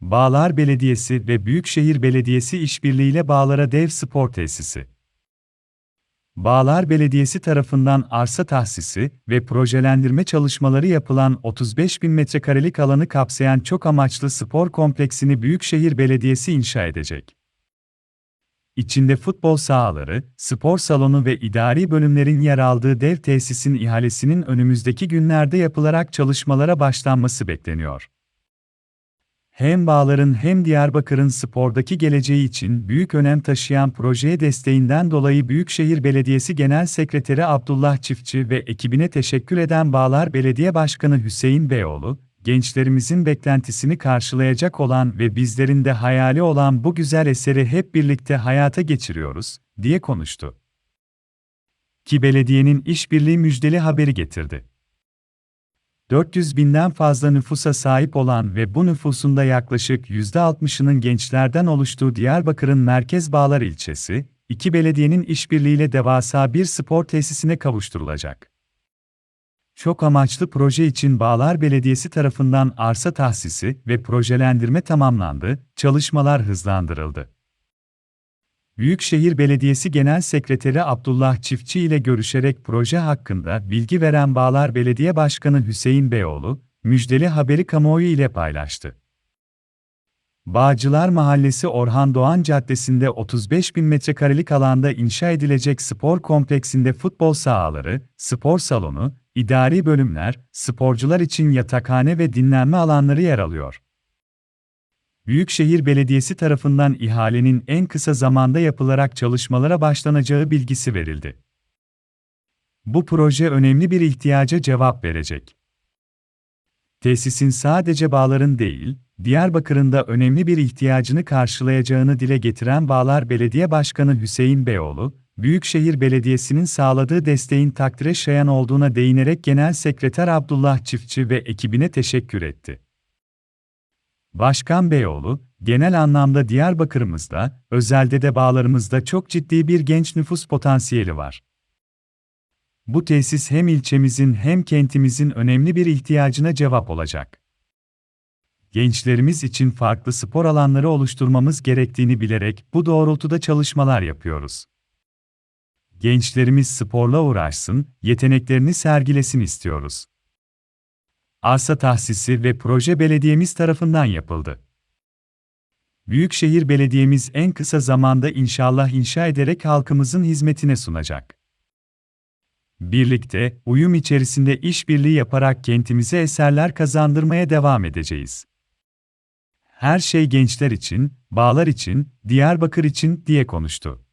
Bağlar Belediyesi ve Büyükşehir Belediyesi işbirliğiyle Bağlar'a dev spor tesisi. Bağlar Belediyesi tarafından arsa tahsisi ve projelendirme çalışmaları yapılan 35 bin metrekarelik alanı kapsayan çok amaçlı spor kompleksini Büyükşehir Belediyesi inşa edecek. İçinde futbol sahaları, spor salonu ve idari bölümlerin yer aldığı dev tesisin ihalesinin önümüzdeki günlerde yapılarak çalışmalara başlanması bekleniyor. Hem Bağlar'ın hem Diyarbakır'ın spordaki geleceği için büyük önem taşıyan projeye desteğinden dolayı Büyükşehir Belediyesi Genel Sekreteri Abdullah Çiftçi ve ekibine teşekkür eden Bağlar Belediye Başkanı Hüseyin Beyoğlu, gençlerimizin beklentisini karşılayacak olan ve bizlerin de hayali olan bu güzel eseri hep birlikte hayata geçiriyoruz, diye konuştu. Ki belediyenin işbirliği müjdeli haberi getirdi. 400 binden fazla nüfusa sahip olan ve bu nüfusunda yaklaşık %60'ının gençlerden oluştuğu Diyarbakır'ın Merkez Bağlar ilçesi, iki belediyenin işbirliğiyle devasa bir spor tesisine kavuşturulacak. Çok amaçlı proje için Bağlar Belediyesi tarafından arsa tahsisi ve projelendirme tamamlandı, çalışmalar hızlandırıldı. Büyükşehir Belediyesi Genel Sekreteri Abdullah Çiftçi ile görüşerek proje hakkında bilgi veren Bağlar Belediye Başkanı Hüseyin Beyoğlu, müjdeli haberi kamuoyu ile paylaştı. Bağcılar Mahallesi Orhan Doğan Caddesi'nde 35 bin metrekarelik alanda inşa edilecek spor kompleksinde futbol sahaları, spor salonu, idari bölümler, sporcular için yatakhane ve dinlenme alanları yer alıyor. Büyükşehir Belediyesi tarafından ihalenin en kısa zamanda yapılarak çalışmalara başlanacağı bilgisi verildi. Bu proje önemli bir ihtiyaca cevap verecek. Tesisin sadece bağların değil, Diyarbakır'ın da önemli bir ihtiyacını karşılayacağını dile getiren Bağlar Belediye Başkanı Hüseyin Beyoğlu, Büyükşehir Belediyesi'nin sağladığı desteğin takdire şayan olduğuna değinerek Genel Sekreter Abdullah Çiftçi ve ekibine teşekkür etti. Başkan Beyoğlu, genel anlamda Diyarbakır'ımızda, özelde de bağlarımızda çok ciddi bir genç nüfus potansiyeli var. Bu tesis hem ilçemizin hem kentimizin önemli bir ihtiyacına cevap olacak. Gençlerimiz için farklı spor alanları oluşturmamız gerektiğini bilerek bu doğrultuda çalışmalar yapıyoruz. Gençlerimiz sporla uğraşsın, yeteneklerini sergilesin istiyoruz. Arsa tahsisi ve proje belediyemiz tarafından yapıldı. Büyükşehir Belediyemiz en kısa zamanda inşallah inşa ederek halkımızın hizmetine sunacak. Birlikte, uyum içerisinde işbirliği yaparak kentimize eserler kazandırmaya devam edeceğiz. Her şey gençler için, bağlar için, Diyarbakır için diye konuştu.